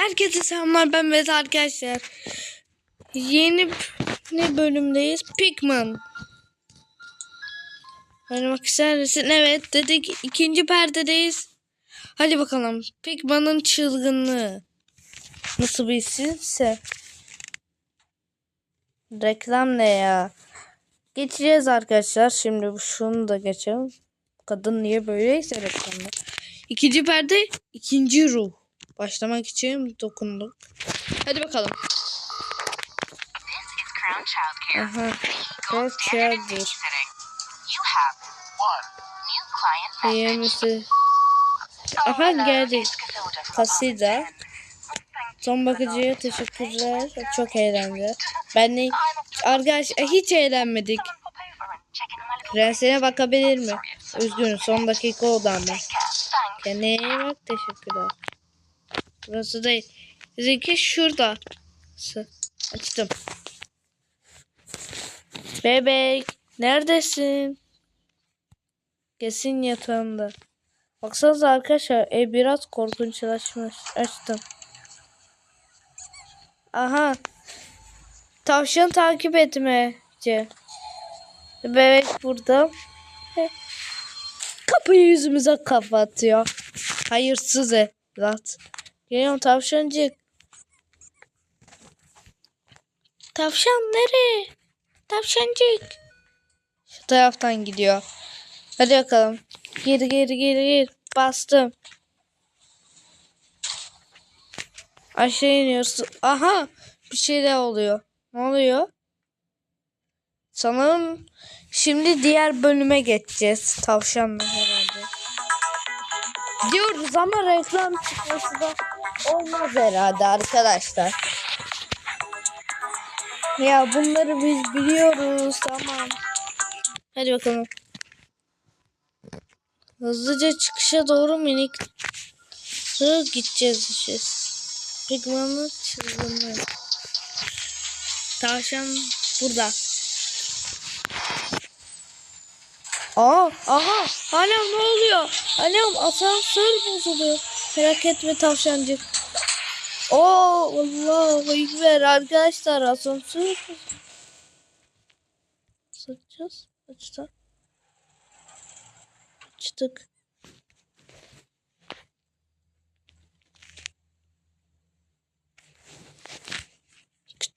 Herkese selamlar ben Mete arkadaşlar. Yeni ne bölümdeyiz? Pikmin. Oynamak ister misin? Evet dedik ikinci perdedeyiz. Hadi bakalım. Pikmin'in çılgınlığı. Nasıl bir isimse. Reklam ne ya? Geçeceğiz arkadaşlar. Şimdi şunu da geçelim. Kadın niye böyleyse reklamda. İkinci perde ikinci ruh. Başlamak için dokunduk. Hadi bakalım. Aha. Crown Childcare. Oh, Aha hello, geldi. it's Casilda from Kasida. Son bakıcıya teşekkürler. Çok eğlendi. Ben de arkadaş e, hiç eğlenmedik. Prensine bakabilir mi? Üzgünüm son dakika oldu ama. Kendine iyi bak teşekkürler. Burası değil. Bizimki şurada. Açtım. Bebek neredesin? Kesin yatağında. Baksanıza arkadaşlar ev biraz korkunçlaşmış. Açtım. Aha. Tavşan takip etmece. Bebek burada. Kapıyı yüzümüze kapatıyor. Hayırsız evlat. Geliyorum tavşancık. Tavşan nereye? Tavşancık. Şu taraftan gidiyor. Hadi bakalım. Geri geri geri geri. Bastım. Aşağı iniyorsun. Aha. Bir şeyler oluyor. Ne oluyor? Sanırım şimdi diğer bölüme geçeceğiz. Tavşanla herhalde. Diyoruz ama reklam çıkması da olmaz herhalde arkadaşlar. Ya bunları biz biliyoruz tamam. Hadi bakalım. Hızlıca çıkışa doğru minik Hı, gideceğiz işte. Pigmanın çılgınlığı. Tavşan burada. Aa, aha, Alem ne oluyor? Alem asansör bozuluyor. Merak etme tavşancık. Oo, Allah ekber arkadaşlar asansör. Satacağız. Açtık. Açtık.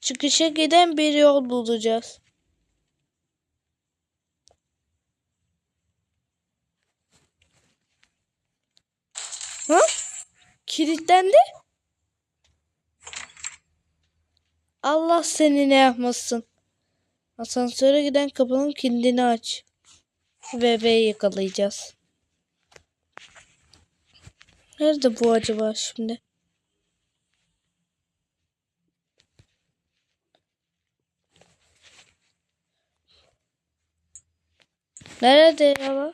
Çıkışa giden bir yol bulacağız. Ha? Kilitlendi. Allah seni ne yapmasın. Asansöre giden kapının kilidini aç. Bebeği yakalayacağız. Nerede bu acaba şimdi? Nerede ya?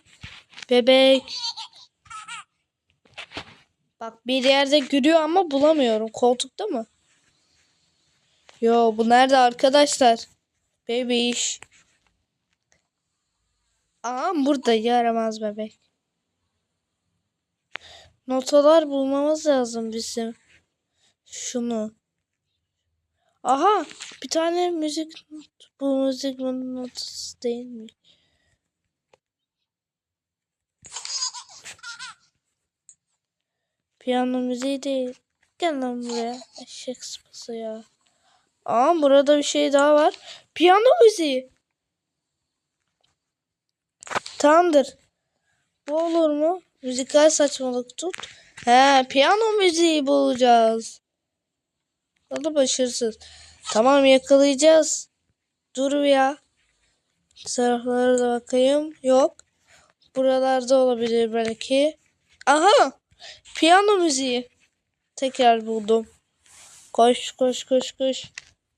Bebek. Bak bir yerde gülüyor ama bulamıyorum. Koltukta mı? Yo bu nerede arkadaşlar? Bebiş. Aa burada yaramaz bebek. Notalar bulmamız lazım bizim. Şunu. Aha bir tane müzik not. Bu müzik notası değil mi? Piyano müziği değil. Gel lan buraya. Eşek sıpası ya. Aa burada bir şey daha var. Piyano müziği. Tamamdır. Bu olur mu? Müzikal saçmalık tut. He piyano müziği bulacağız. Adı başarısız. Tamam yakalayacağız. Dur ya. Taraflara da bakayım. Yok. Buralarda olabilir belki. Aha. Piyano müziği. Tekrar buldum. Koş koş koş koş.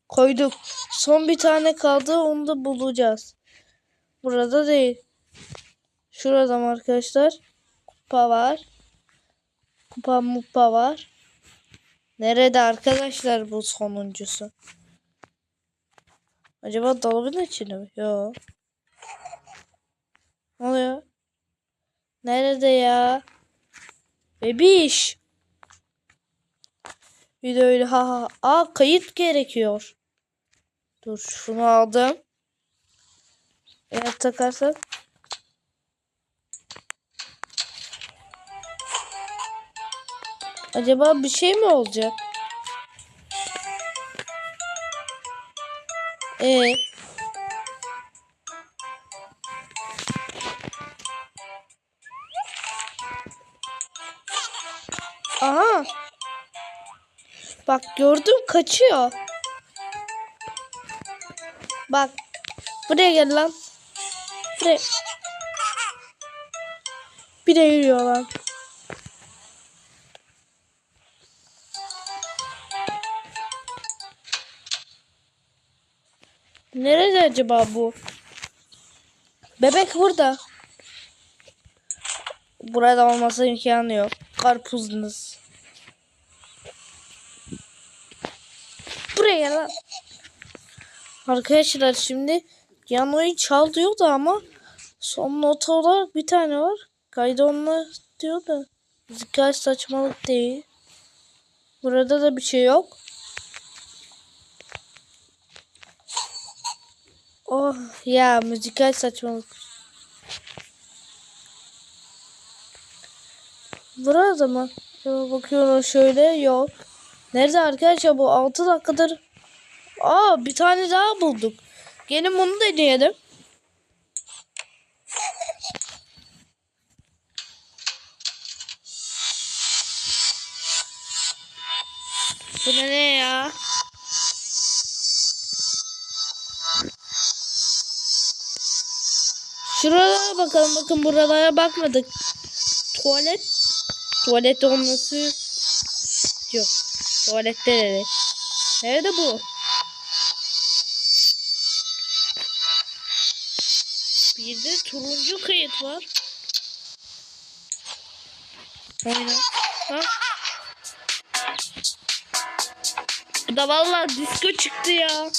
Koyduk. Son bir tane kaldı. Onu da bulacağız. Burada değil. Şurada mı arkadaşlar? Kupa var. Kupa mupa var. Nerede arkadaşlar bu sonuncusu? Acaba dolabın içinde mi? Yok. Ne oluyor? Nerede ya? Bebiş. Bir de öyle ha ha. Aa kayıt gerekiyor. Dur şunu aldım. Eğer takarsak. Acaba bir şey mi olacak? Ee. Bak gördüm kaçıyor. Bak. Buraya gel lan. Buraya. Bir de yürüyor lan. Nerede acaba bu? Bebek burada. Burada olması imkanı yok. Karpuzunuz. Lan. Arkadaşlar şimdi Yano'yu çal diyordu ama son not olarak bir tane var. Kaydı onunla diyor da müzikal saçmalık değil. Burada da bir şey yok. Oh ya müzikal saçmalık. Burada mı? Ya bakıyorum şöyle yok. Nerede arkadaşlar bu 6 dakikadır. Aa bir tane daha bulduk. Gelin bunu deneyelim. Bu ne ya? Şuralara bakalım. Bakın buralara bakmadık. Tuvalet. Tuvalet olması yok. Tuvalette nerede? Nerede bu? Turuncu kayıt var. Oyna. Ha? Bu da vallahi disco çıktı ya.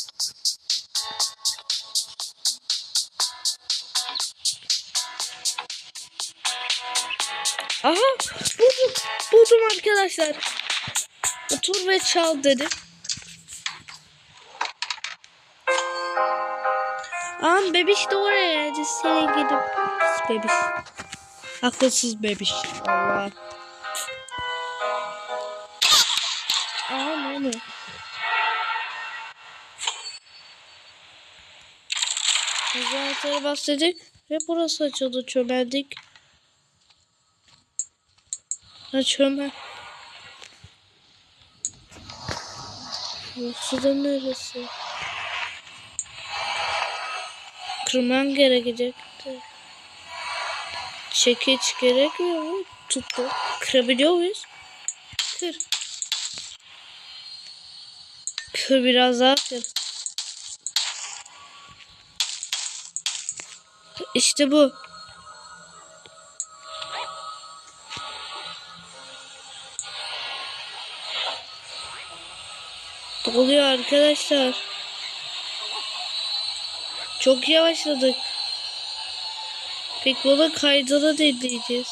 Aha buldum. Buldum arkadaşlar. Otur ve çal dedi. Aa bebiş de oraya. Seni gidip bebiş. Akılsız bebiş. Allah. Aa ne oluyor? Güzel bastık ve burası açıldı çömeldik. Ha çömel. Burası da neresi? Kırman gerekecekti. Çekiç gerekmiyor mu? Tuttu. Kırabiliyor muyuz? Kır. Kır biraz daha kır. İşte bu. Doluyor arkadaşlar. Çok yavaşladık. Pek baba kaydını dinleyeceğiz.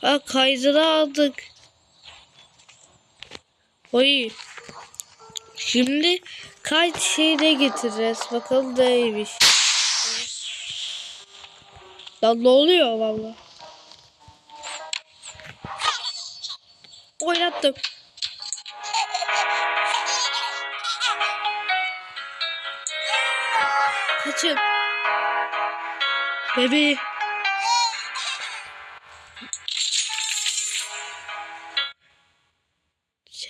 Ha kaydını aldık. Oy. Şimdi kayıt şeyine getireceğiz. Bakalım neymiş. Lan ne oluyor valla? Oynattım. Bebeği.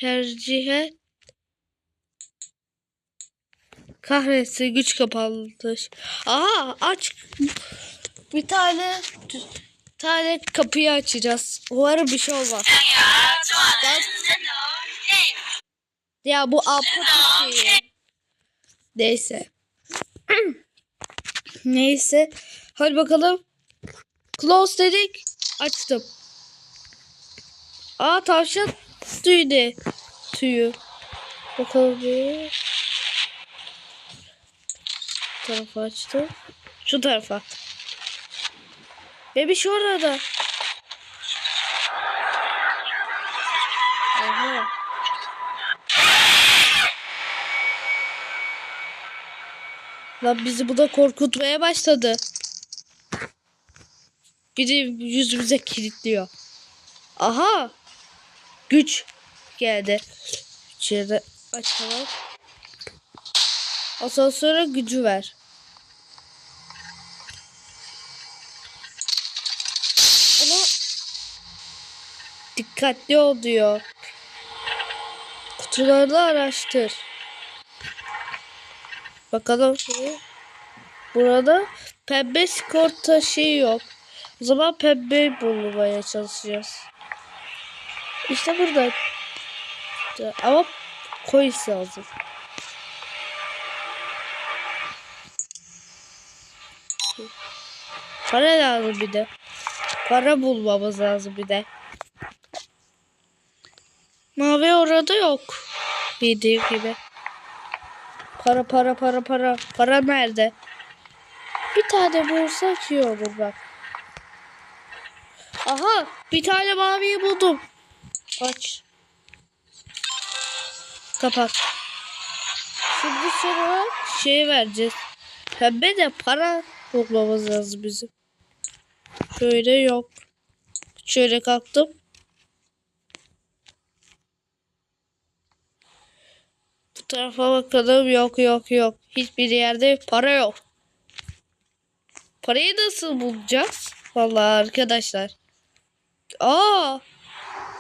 Tercihe kahretsin güç kapalı. Aa aç. Bir tane bir tane kapıyı açacağız. Umarım bir şey olmaz. Ya bu aptal şeyi. Neyse. Neyse. Hadi bakalım. Close dedik. Açtım. Aa tavşan tüydü. Tüyü. Bakalım bir. Tarafa açtım. Şu tarafa. Bebiş orada. Aha. Lan bizi bu da korkutmaya başladı. Biri yüzümüze kilitliyor. Aha. Güç geldi. İçeride açalım. Asansöre gücü ver. Ama dikkatli ol diyor. Kutuları araştır. Bakalım. Burada pembe skorta şey yok. O zaman pembe bulmaya çalışacağız. İşte burada. Ama coins lazım. Para lazım bir de. Para bulmamız lazım bir de. Mavi orada yok. Bildiğim gibi. Para para para para. Para nerede? Bir tane bulsak iyi olur bak. Aha bir tane maviyi buldum. Aç. Kapat. Şimdi sonra şey vereceğiz. Pembe de para bulmamız lazım bizim. Şöyle yok. Şöyle kalktım. Bu tarafa bakalım. Yok yok yok. Hiçbir yerde para yok. Parayı nasıl bulacağız? Vallahi arkadaşlar. Aa!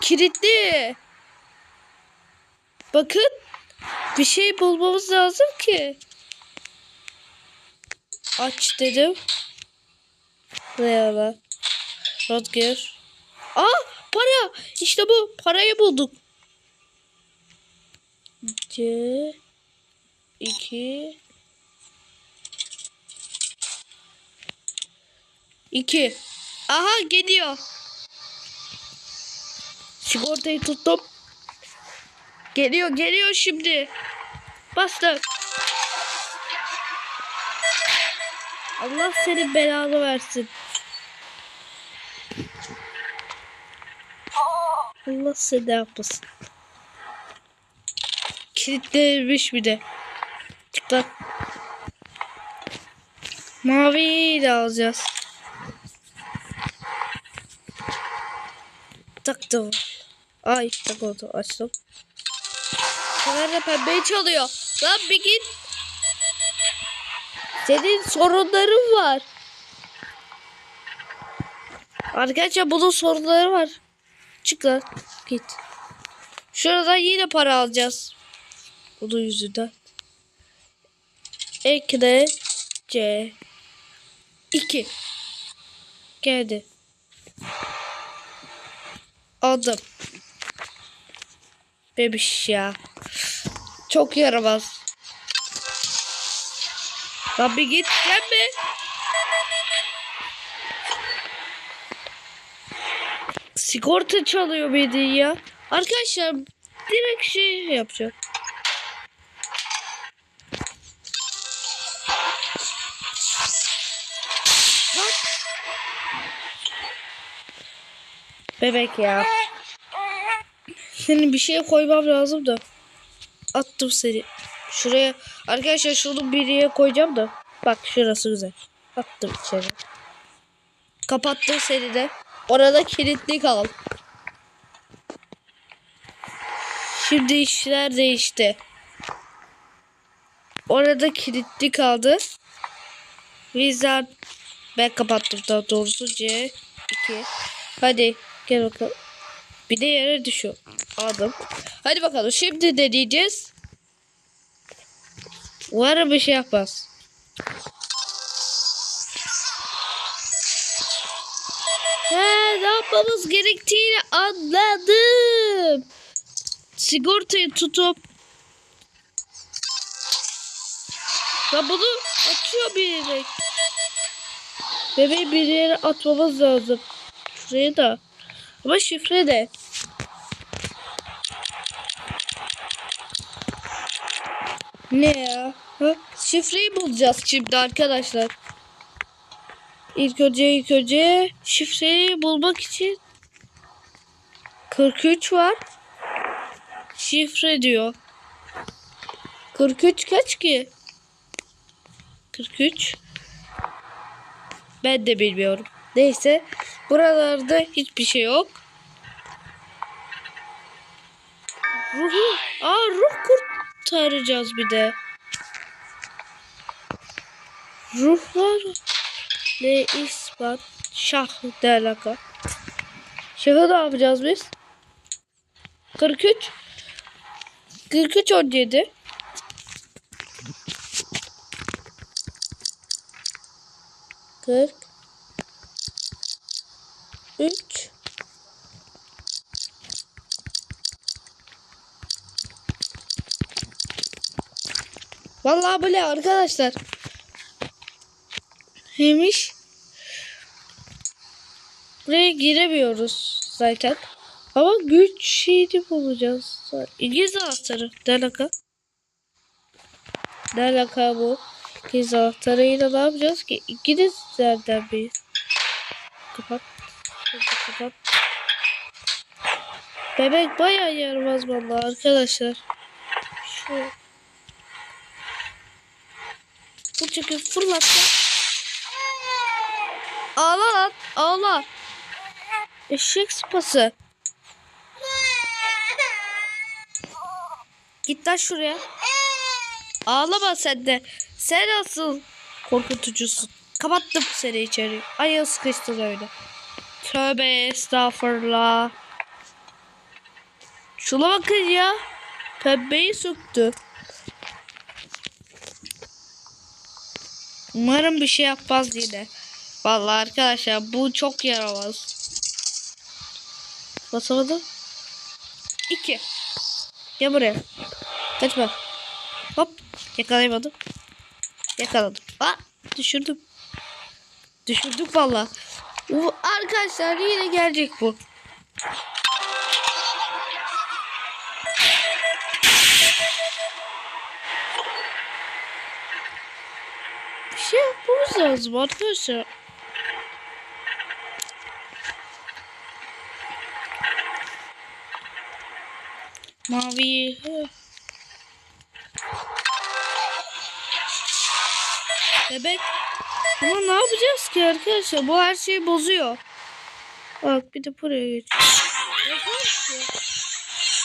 Kilitli. Bakın. Bir şey bulmamız lazım ki. Aç dedim. Ne yalan. Rodger. Aa para. İşte bu. Parayı bulduk. C 2 2 Aha geliyor. Sigortayı tuttum. Geliyor geliyor şimdi. Bastım. Allah senin belanı versin. Allah seni yapmasın. Kilitlenmiş bir de. Çık lan. Maviyi de alacağız. Taktım. Ay oldu açtım. Sefer de pembeyi çalıyor. Lan bir git. Senin sorunların var. Arkadaşlar bunun sorunları var. Çık lan. Git. Şuradan yine para alacağız. Bunun yüzünden. Ekle C 2 Geldi. Aldım. Bebiş ya. Çok yaramaz. Lan bir git gelme. Sigorta çalıyor beni ya. Arkadaşlar direkt şey yapacağım. Lan. Bebek ya. Senin bir şeye koymam lazım da. Attım seni. Şuraya. Arkadaşlar şunu bir yere koyacağım da. Bak şurası güzel. Attım içeri. Kapattım seni de. Orada kilitli kal. Şimdi işler değişti. Orada kilitli kaldı. Wizard ben kapattım daha doğrusu C 2. Hadi gel bakalım. Bir de yere düşüyor. Aldım. Hadi bakalım şimdi deneyeceğiz. Umarım bir şey yapmaz. He, ne yapmamız gerektiğini anladım. Sigortayı tutup Ya bunu atıyor bir yere. Bebeği bir yere atmamız lazım. Şuraya da. Ama şifre de. Ne ya? Ha? Şifreyi bulacağız şimdi arkadaşlar. İlk önce ilk önce şifreyi bulmak için 43 var. Şifre diyor. 43 kaç ki? 43. Ben de bilmiyorum. Neyse. Buralarda hiçbir şey yok. Ruhu. Aa ruh kurtaracağız bir de. Ruhlar ne ispat şah ne alaka? Şahı ne yapacağız biz? 43 43 17 40 3 Vallahi böyle arkadaşlar. Neymiş? Buraya giremiyoruz zaten. Ama güç şeyini bulacağız. İngiliz anahtarı. Ne alaka? Ne alaka bu? İngiliz anahtarıyla ne yapacağız ki? İngilizlerden bir. Kapat. Kapat. Bebek bayağı yaramaz vallahi arkadaşlar. Şu. Bu çünkü fırlatsa. Ağla lan. Ağla. Eşek sıpası. Git lan şuraya. Ağlama sen de. Sen asıl korkutucusun. Kapattım seni içeri. Ayağı sıkıştın öyle. Tövbe estağfurullah. Şuna bakın ya. Pembeyi söktü. Umarım bir şey yapmaz yine. Vallahi arkadaşlar bu çok yaramaz. Basamadım. İki. Gel buraya. Kaçma. Hop. Yakalayamadım. Yakaladım. Aa, düşürdüm. Düşürdük valla. Arkadaşlar yine gelecek bu. Bir şey yapmamız lazım arkadaşlar. Mavi. Bebek. Ama ne yapacağız ki arkadaşlar? Bu her şeyi bozuyor. Bak bir de buraya geç.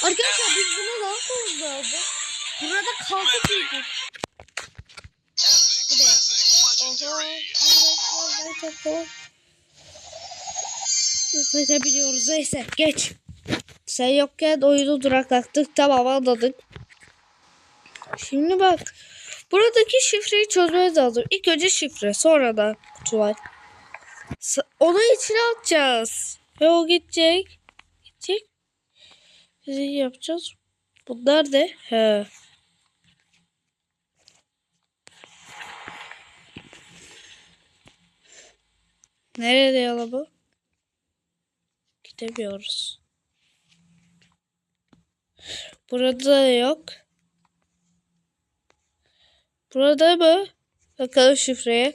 Arkadaşlar biz bunu ne yapmamız lazım? Burada kalkıp yiyeceğiz. Zaten kolay. Zaten biliyoruz. Neyse geç. Sen yokken oyunu duraklattık. Tamam anladık. Şimdi bak. Buradaki şifreyi çözmemiz lazım. İlk önce şifre. Sonra da kutular. S- Onu içine atacağız. Ve o gidecek. Gidecek. Biz iyi yapacağız. Bunlar ne? He. Nerede yalan bu? Gidemiyoruz. Burada yok. Burada mı? Bakalım şifreye.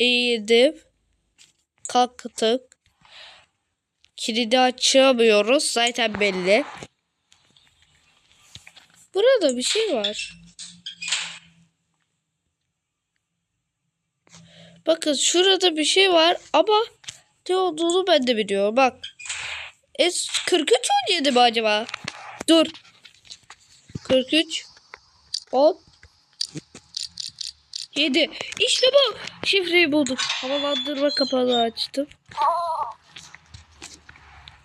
Eğildim. Kalktık. Kilidi açamıyoruz. Zaten belli. Burada bir şey var. Bakın şurada bir şey var ama ne olduğunu ben de biliyorum. Bak. Es 43 17 mi acaba? Dur. 43 10 7 İşte bu. Şifreyi bulduk. Havalandırma kapağı açtım.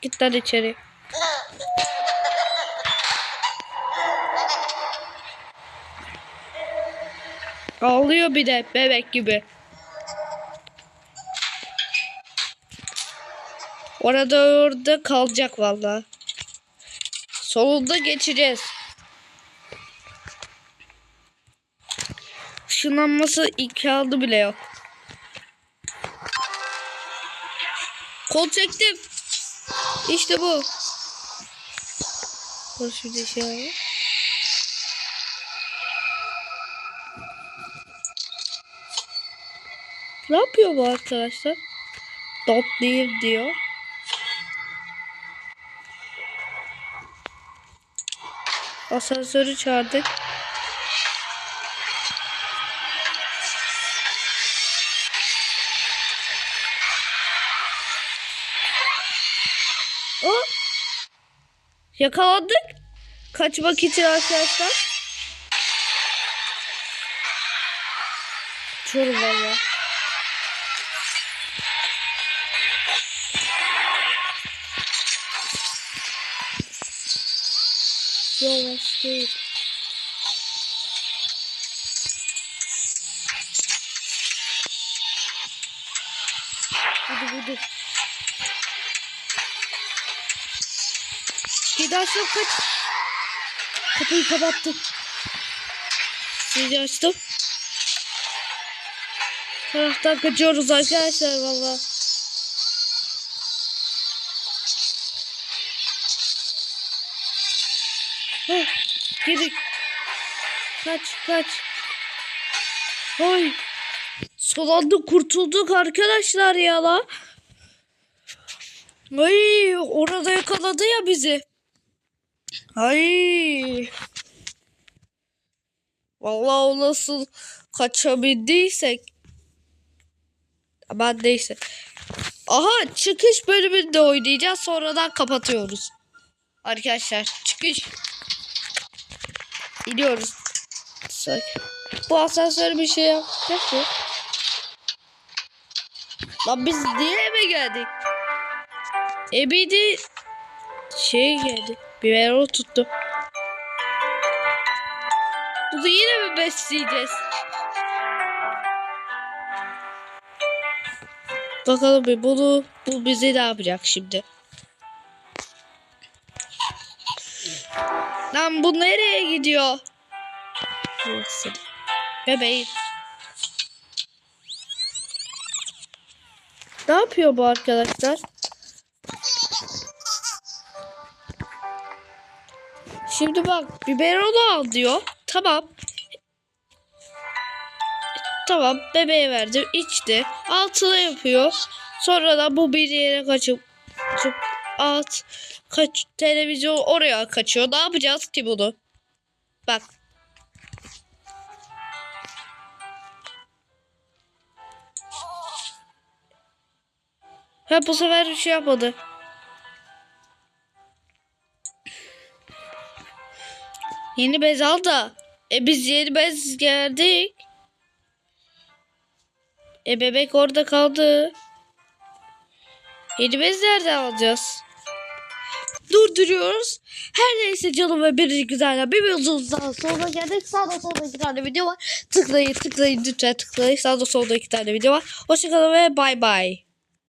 Git lan içeri. Ağlıyor bir de bebek gibi. Orada orada kalacak valla. Sonunda geçeceğiz. Işınlanması imkanı bile yok. Kol çektim. İşte bu. Dur şurada şey var. Ne yapıyor bu arkadaşlar? Dot diyor. Asansörü çağırdık. O yakalandık. Kaçmak için arkadaşlar. Kaçıyorum valla. Yavaş değil. Budu budu. Açtım kaç. Kapıyı kapattım. Kedi açtım. Taraftan kaçıyoruz arkadaşlar valla. Geri. Kaç kaç. Ay. Son anda kurtulduk arkadaşlar ya la. Ay orada yakaladı ya bizi. Ay. Vallahi o nasıl kaçabildiysek. Aman neyse. Aha çıkış bölümünde oynayacağız. Sonradan kapatıyoruz. Arkadaşlar çıkış. Gidiyoruz. Bu asansör bir şey yapacak mı? Lan biz niye eve geldik? Ebedi şey geldi. Biber tuttu. Bunu yine mi besleyeceğiz? Bakalım bir bunu bu bizi ne yapacak şimdi? Lan bu nereye gidiyor? Bebeğim. Ne yapıyor bu arkadaşlar? Şimdi bak biberonu al diyor. Tamam. Tamam bebeğe verdim içti. Altına yapıyor. Sonra da bu bir yere kaçıp, kaçıp alt kaç televizyon oraya kaçıyor. Ne yapacağız ki bunu? Bak. Ha bu sefer bir şey yapmadı. Yeni bez al da. E biz yeni bez geldik. E bebek orada kaldı. Yeni bez nereden alacağız? Durduruyoruz. Her neyse canım ve bir güzel bir videomuz daha sonra geldik. Sağda solda iki tane video var. Tıklayın tıklayın lütfen tıklayın. Sağda solda iki tane video var. Hoşçakalın ve bay bay.